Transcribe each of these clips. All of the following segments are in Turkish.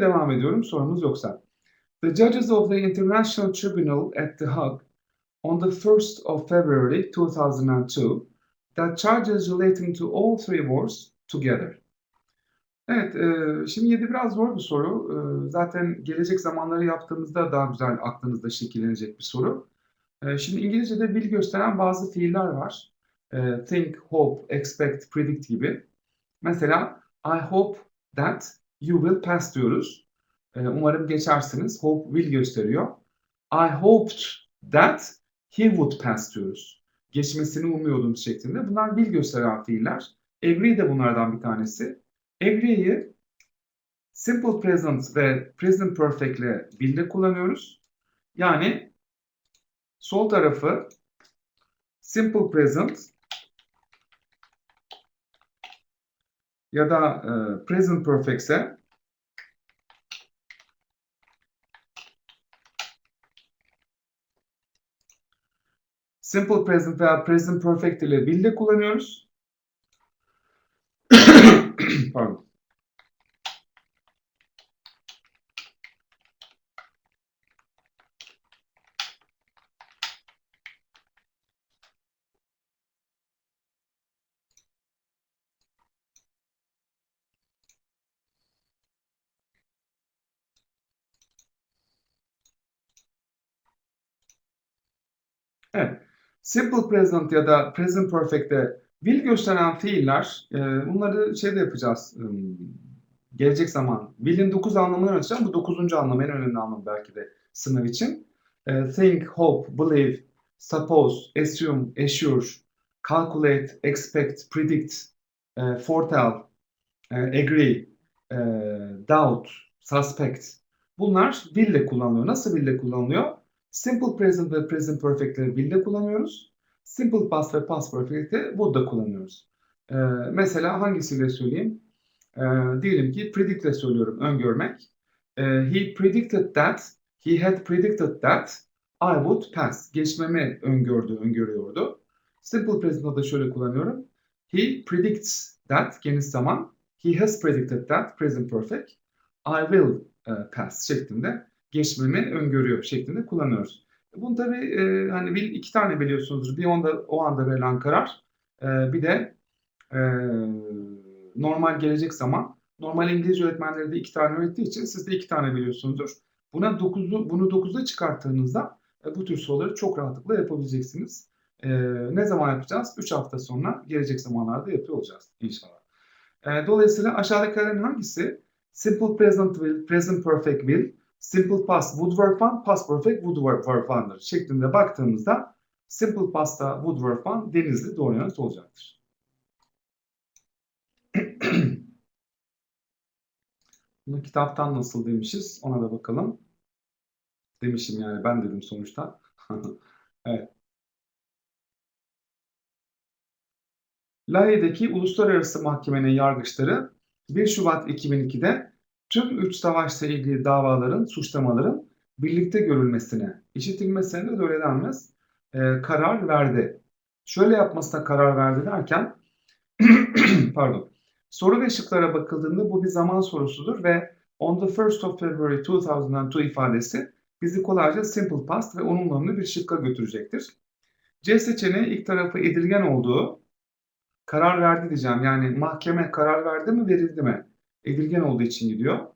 devam ediyorum sorunuz yoksa. The judges of the International Tribunal at The Hague on the 1st of February 2002 that charges relating to all three wars together. Evet, e, şimdi 7 biraz zor bir soru. E, zaten gelecek zamanları yaptığımızda daha güzel aklınızda şekillenecek bir soru. E, şimdi İngilizce'de bil gösteren bazı fiiller var. E, think, hope, expect, predict gibi. Mesela I hope that you will pass diyoruz. E, umarım geçersiniz. Hope will gösteriyor. I hoped that he would pass diyoruz. Geçmesini umuyordum şeklinde. Bunlar will gösteren fiiller. Agree de bunlardan bir tanesi. Agree'yi simple present ve present perfect ile will'de kullanıyoruz. Yani sol tarafı simple present ya da e, present perfect ise simple present veya present perfect ile will'de kullanıyoruz. Pardon. Evet. Simple present ya da present perfect'te will gösteren fiiller, e, bunları şeyde yapacağız. ım, gelecek zaman. Will'in 9 anlamını öğreteceğim. Bu 9. anlam en önemli anlam belki de sınav için. E, think, hope, believe, suppose, assume, assure, calculate, expect, predict, e, foretell, e, agree, e, doubt, suspect. Bunlar will ile kullanılıyor. Nasıl will ile kullanılıyor? Simple present ve present perfect'leri will'de kullanıyoruz. Simple past ve past perfect'i would'da kullanıyoruz. Ee, mesela hangisiyle söyleyeyim? Ee, diyelim ki predict ile söylüyorum, öngörmek. Ee, he predicted that, he had predicted that I would pass. Geçmemi öngördü, öngörüyordu. Simple present'da da şöyle kullanıyorum. He predicts that, geniş zaman. He has predicted that, present perfect. I will uh, pass şeklinde geçmemi öngörüyor şeklinde kullanıyoruz. Bunu tabii e, hani iki tane biliyorsunuzdur. Bir onda o anda verilen karar, e, bir de e, normal gelecek zaman. Normal İngilizce öğretmenleri de iki tane öğrettiği için siz de iki tane biliyorsunuzdur. Buna dokuzu, bunu dokuza çıkarttığınızda e, bu tür soruları çok rahatlıkla yapabileceksiniz. E, ne zaman yapacağız? Üç hafta sonra gelecek zamanlarda yapıyor olacağız inşallah. E, dolayısıyla aşağıdakilerin hangisi simple present will, present perfect will, simple past would work on, past perfect would work, work on'dır şeklinde baktığımızda simple past'ta would work on denizli doğru yanıt olacaktır. Bunu kitaptan nasıl demişiz ona da bakalım. Demişim yani ben dedim sonuçta. evet. Lahey'deki Uluslararası Mahkemenin yargıçları 1 Şubat 2002'de tüm üç savaşla ilgili davaların, suçlamaların birlikte görülmesine, işitilmesine de öyle denmez, e, karar verdi. Şöyle yapmasına karar verdi derken, pardon, soru ve şıklara bakıldığında bu bir zaman sorusudur ve on the 1st of February 2002 ifadesi bizi kolayca simple past ve onunla bir şıkka götürecektir. C seçeneği ilk tarafı edilgen olduğu, karar verdi diyeceğim. Yani mahkeme karar verdi mi verildi mi? Edilgen olduğu için gidiyor.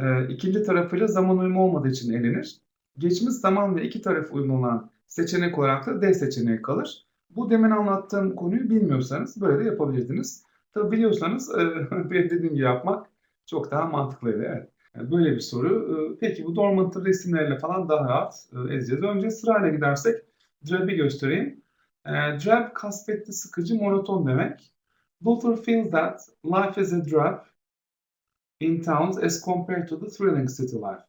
Ee, ikinci tarafıyla zaman uyumu olmadığı için elenir. Geçmiş zaman ve iki taraf uyumlu olan seçenek olarak da D seçeneği kalır. Bu demin anlattığım konuyu bilmiyorsanız böyle de yapabilirdiniz. Tabi biliyorsanız e, dediğim gibi yapmak çok daha mantıklıydı. Evet. Böyle bir soru. E, peki bu dormantı resimlerle falan daha rahat e, ezeceğiz. Önce sırayla gidersek drab'i göstereyim. E, drab kasvetli, sıkıcı, monoton demek. Luther feels that life is a drab in towns as compared to the thrilling city life.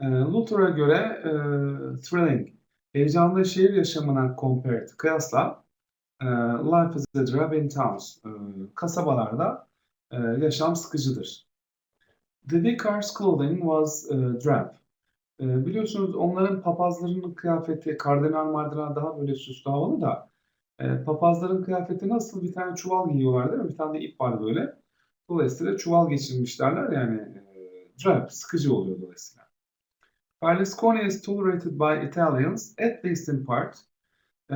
E, Luther'a göre e, thrilling, heyecanlı şehir yaşamına compared, kıyasla e, life is a drab in towns, e, kasabalarda e, yaşam sıkıcıdır. The vicar's clothing was e, drab. E, biliyorsunuz onların papazlarının kıyafeti kardinal mardinal daha böyle süslü havalı da e, papazların kıyafeti nasıl bir tane çuval giyiyorlar değil mi? Bir tane de ip var böyle. Dolayısıyla çuval geçirmişlerler yani e, sıkıcı oluyor dolayısıyla. Berlusconi is tolerated by Italians, at least in part. Ee,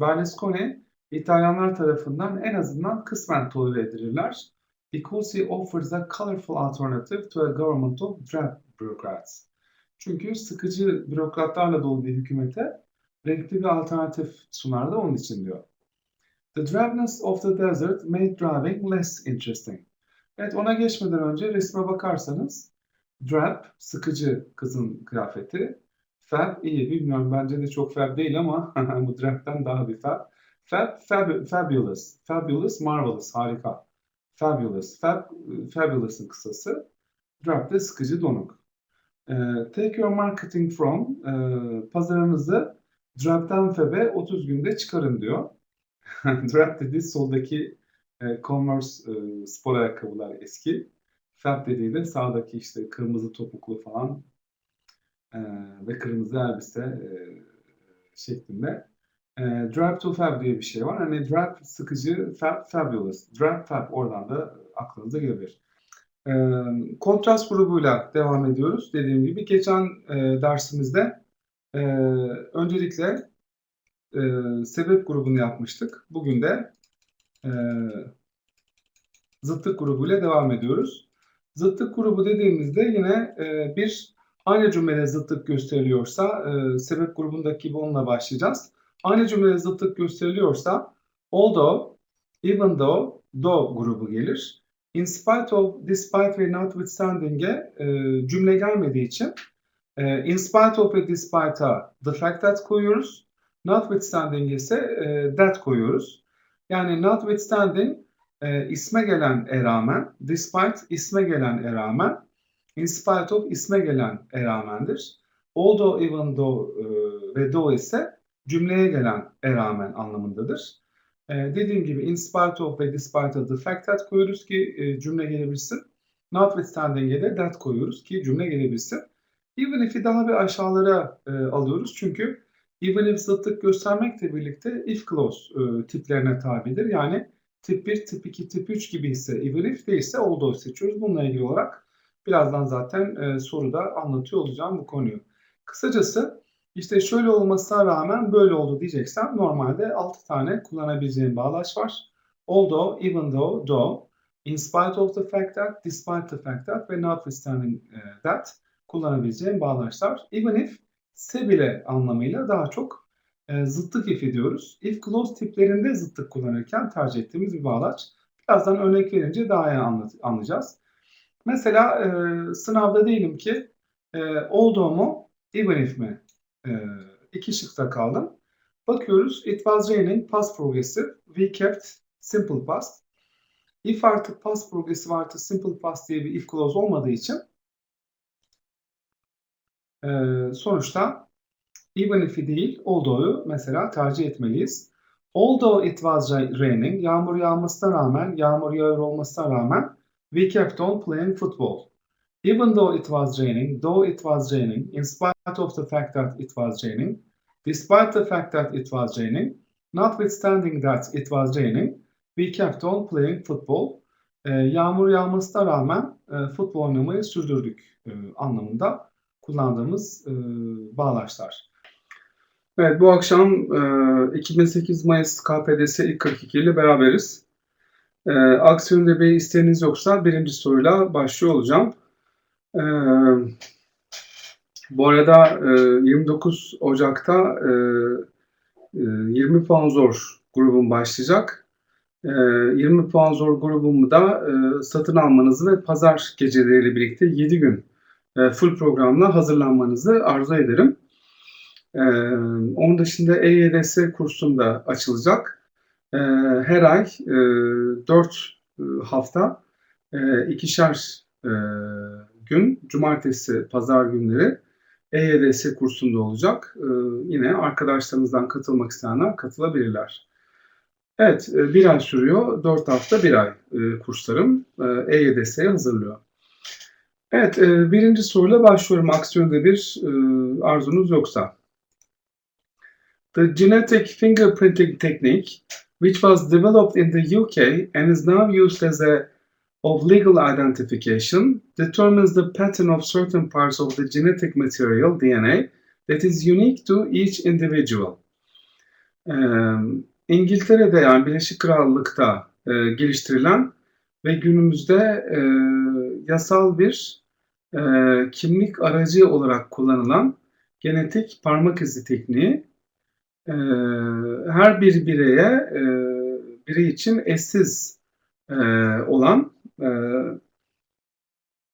Berlusconi, İtalyanlar tarafından en azından kısmen tolere edilirler. Because he offers a colorful alternative to a government of drab bureaucrats. Çünkü sıkıcı bürokratlarla dolu bir hükümete renkli bir alternatif sunar da onun için diyor. The drabness of the desert made driving less interesting. Evet ona geçmeden önce resme bakarsanız drab, sıkıcı kızın kıyafeti. Fab iyi bilmiyorum bence de çok fab değil ama bu drab'den daha bir fab. Fab, fab fabulous, fabulous, marvelous, harika. Fabulous, fab, fabulous'ın kısası. Drab de sıkıcı donuk. Ee, take your marketing from, e, pazarınızı Drab'dan Fab'e 30 günde çıkarın diyor. Drab dediği soldaki e, Converse e, spor ayakkabılar eski. Fab dediği de sağdaki işte kırmızı topuklu falan e, ve kırmızı elbise e, şeklinde. E, drab to Fab diye bir şey var. Hani drab sıkıcı, fab fabulous. Drab Fab oradan da aklınıza gelebilir. E, kontrast grubuyla devam ediyoruz. Dediğim gibi geçen e, dersimizde e, öncelikle e, sebep grubunu yapmıştık. Bugün de e, zıttık grubuyla devam ediyoruz. Zıttık grubu dediğimizde yine e, bir aynı cümlede zıttık gösteriliyorsa e, sebep grubundaki gibi onunla başlayacağız. Aynı cümlede zıttık gösteriliyorsa although, even though, though grubu gelir. In spite of, despite ve notwithstanding'e e, cümle gelmediği için e, in spite of ve despite'a the fact that koyuyoruz. Notwithstanding ise e, that koyuyoruz. Yani notwithstanding e, isme gelen e despite isme gelen e in spite of isme gelen e. Although, even though e, ve though ise cümleye gelen e anlamındadır. E, dediğim gibi in spite of ve despite the fact that koyuyoruz ki e, cümle gelebilsin. Notwithstanding'e de that koyuyoruz ki cümle gelebilsin. Even if'i daha bir aşağılara e, alıyoruz çünkü even if zıtlık göstermekle birlikte if clause e, tiplerine tabidir. Yani tip 1, tip 2, tip 3 gibi ise even if değilse although seçiyoruz. Bununla ilgili olarak birazdan zaten e, soruda anlatıyor olacağım bu konuyu. Kısacası işte şöyle olmasına rağmen böyle oldu diyeceksem normalde 6 tane kullanabileceğim bağlaç var. Although, even though, though, in spite of the fact that, despite the fact that ve notwithstanding e, that kullanabileceğim bağlaçlar. Even if, se bile anlamıyla daha çok e, zıttık if ediyoruz. If clause tiplerinde zıttık kullanırken tercih ettiğimiz bir bağlaç. Birazdan örnek verince daha iyi anlayacağız. Mesela e, sınavda diyelim ki e, although even if mi? E, iki şıkta kaldım. Bakıyoruz. It was raining, past progressive. We kept simple past. If artık past progressive artı simple past diye bir if clause olmadığı için e, sonuçta even if'i değil, although'u mesela tercih etmeliyiz. Although it was raining, yağmur yağmasına rağmen, yağmur yağıyor olmasına rağmen we kept on playing football. Even though it was raining, though it was raining, in spite of the fact that it was raining, despite the fact that it was raining, notwithstanding that it was raining, we kept on playing football. Ee, yağmur yağmasına rağmen e, futbol oynamayı sürdürdük e, anlamında kullandığımız e, bağlaçlar. Evet bu akşam e, 2008 Mayıs KPDS ilk 42 ile beraberiz. E, aksiyonda bir isteğiniz yoksa birinci soruyla başlıyor olacağım. E, bu arada e, 29 Ocak'ta e, e, 20 puan zor grubum başlayacak. E, 20 puan zor grubumu da e, satın almanızı ve pazar geceleriyle birlikte 7 gün e, full programla hazırlanmanızı arzu ederim. Ee, onun dışında EYDS kursum da açılacak. Ee, her ay e, 4 e, hafta e, ikişer e, gün, cumartesi, pazar günleri EYDS kursunda olacak. Yine arkadaşlarınızdan katılmak isteyenler katılabilirler. Evet, e, bir ay sürüyor. 4 hafta bir ay e, kurslarım e, EYDS'ye hazırlıyor. Evet, e, birinci soruyla başlıyorum. Aksiyonda bir e, arzunuz yoksa. The genetic fingerprinting technique, which was developed in the UK and is now used as a of legal identification determines the pattern of certain parts of the genetic material DNA that is unique to each individual. Ee, İngiltere'de yani Birleşik Krallık'ta e, geliştirilen ve günümüzde e, yasal bir e, kimlik aracı olarak kullanılan genetik parmak izi tekniği e, her bir bireye e, birey için eşsiz e, olan e,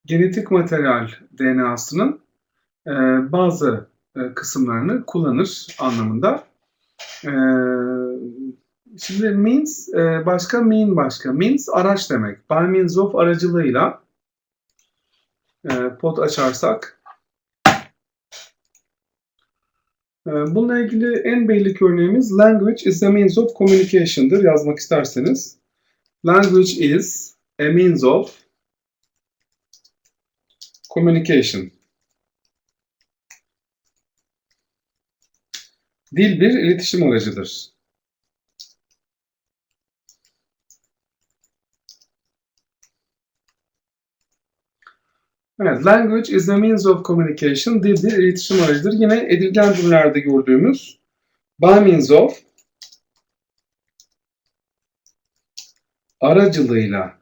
genetik materyal DNA'sının e, bazı e, kısımlarını kullanır anlamında. E, şimdi means e, başka, mean başka. Means araç demek. By means of aracılığıyla pod açarsak e, bununla ilgili en belli örneğimiz language is a means of communication'dır yazmak isterseniz. Language is a means of communication. Dil bir iletişim aracıdır. Evet, language is a means of communication. Dil bir iletişim aracıdır. Yine edilgen cümlelerde gördüğümüz by means of aracılığıyla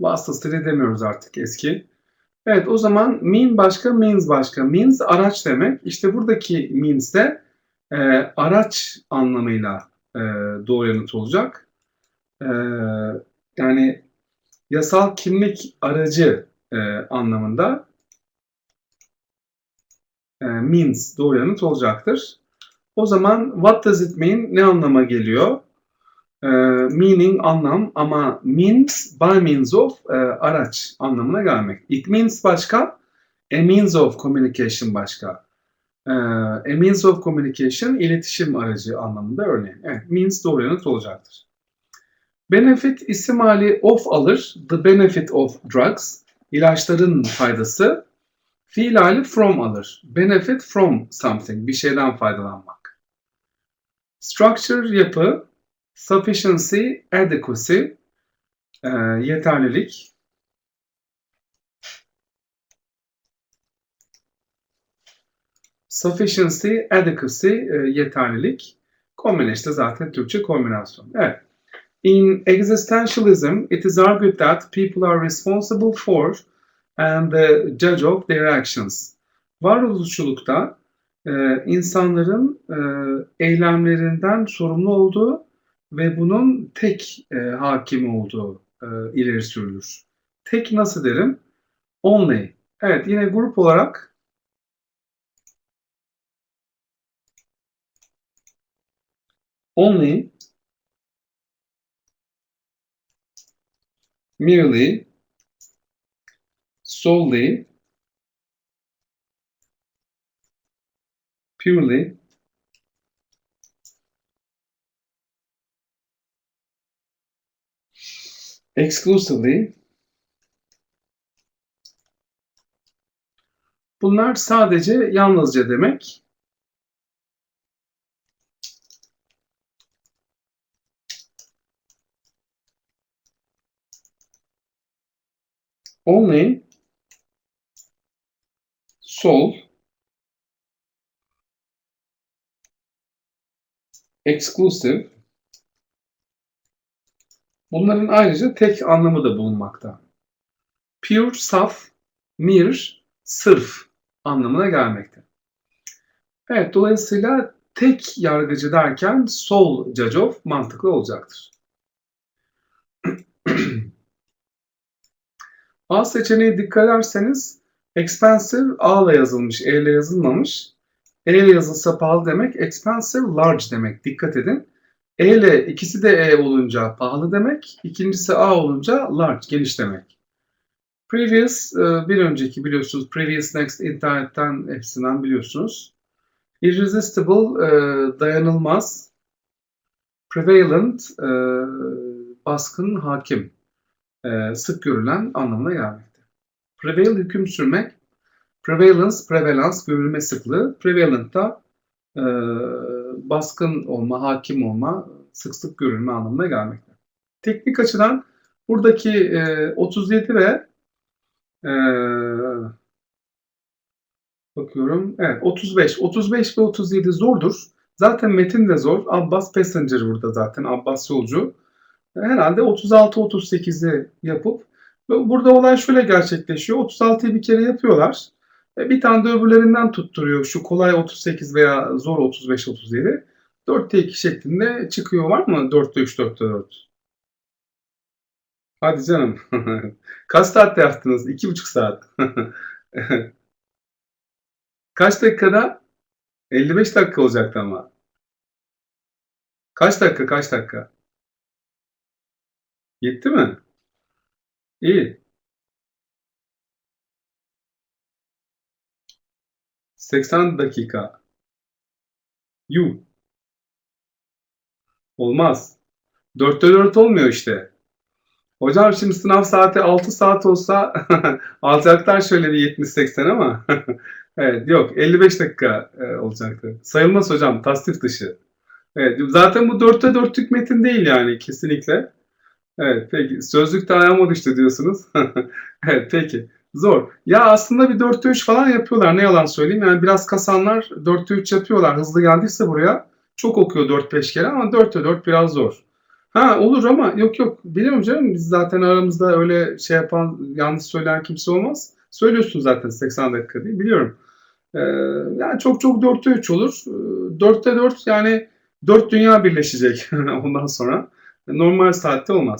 vasıtasıyla demiyoruz artık eski. Evet o zaman mean başka, means başka. Means araç demek. İşte buradaki means de e, araç anlamıyla e, doğru yanıt olacak. E, yani yasal kimlik aracı e, anlamında e, means doğru yanıt olacaktır. O zaman what does it mean ne anlama geliyor? E, meaning anlam ama means by means of e, araç anlamına gelmek. It means başka, a means of communication başka. E, a means of communication iletişim aracı anlamında örneğin. Evet, means doğru yanıt olacaktır. Benefit isim hali of alır. The benefit of drugs. ilaçların faydası. Fiil hali from alır. Benefit from something. Bir şeyden faydalanmak. Structure yapı. Sufficiency, adequacy. e, yeterlilik. Sufficiency, adequacy, e, yeterlilik. Kombine işte zaten Türkçe kombinasyon. Evet. In existentialism, it is argued that people are responsible for and the judge of their actions. Varoluşçulukta e, insanların e, eylemlerinden sorumlu olduğu ve bunun tek e, hakim olduğu e, ileri sürülür. Tek nasıl derim? Only. Evet yine grup olarak only merely, solely, purely, exclusively. Bunlar sadece yalnızca demek. Only sol exclusive bunların ayrıca tek anlamı da bulunmakta. Pure, saf, mere, sırf anlamına gelmekte. Evet, dolayısıyla tek yargıcı derken sol of mantıklı olacaktır. A seçeneği dikkat ederseniz expensive A ile yazılmış, E ile yazılmamış. E ile yazılsa pahalı demek, expensive large demek. Dikkat edin. E ile ikisi de E olunca pahalı demek, ikincisi A olunca large, geniş demek. Previous, e, bir önceki biliyorsunuz. Previous, next, internetten hepsinden biliyorsunuz. Irresistible, e, dayanılmaz. Prevalent, e, baskın, hakim e, sık görülen anlamına gelmekte. Prevail hüküm sürmek, prevalence, prevalence görülme sıklığı, prevalent da e, baskın olma, hakim olma, sık sık görülme anlamına gelmekte. Teknik açıdan Buradaki e, 37 ve e, bakıyorum. Evet 35. 35 ve 37 zordur. Zaten metin de zor. Abbas Passenger burada zaten. Abbas yolcu. Herhalde 36-38'i yapıp burada olay şöyle gerçekleşiyor. 36'yı bir kere yapıyorlar. E, Bir tane de öbürlerinden tutturuyor. Şu kolay 38 veya zor 35-37. 4'te 2 şeklinde çıkıyor. Var mı 4'te 3, 4'te 4? Hadi canım. Kaç saatte yaptınız? 2,5 saat. Kaç dakikada? 55 dakika olacaktı ama. Kaç dakika? Kaç dakika? Yetti mi? İyi. 80 dakika. Yu. Olmaz. 4'te 4 olmuyor işte. Hocam şimdi sınav saati 6 saat olsa alacaklar şöyle bir 70-80 ama evet yok 55 dakika e, olacaktı. Sayılmaz hocam tasnif dışı. Evet zaten bu 4'te 4'lük metin değil yani kesinlikle. Evet peki sözlükte ayağıma düştü diyorsunuz. evet peki zor. Ya aslında bir 4'te 3 falan yapıyorlar ne yalan söyleyeyim. Yani biraz kasanlar 4'te 3 yapıyorlar hızlı geldiyse buraya. Çok okuyor 4-5 kere ama 4'te 4 biraz zor. Ha olur ama yok yok biliyorum canım biz zaten aramızda öyle şey yapan yanlış söyleyen kimse olmaz. Söylüyorsun zaten 80 dakika diye biliyorum. Ee, yani çok çok 4'te 3 olur. Ee, 4'te 4 yani 4 dünya birleşecek ondan sonra. Normal saatte olmaz.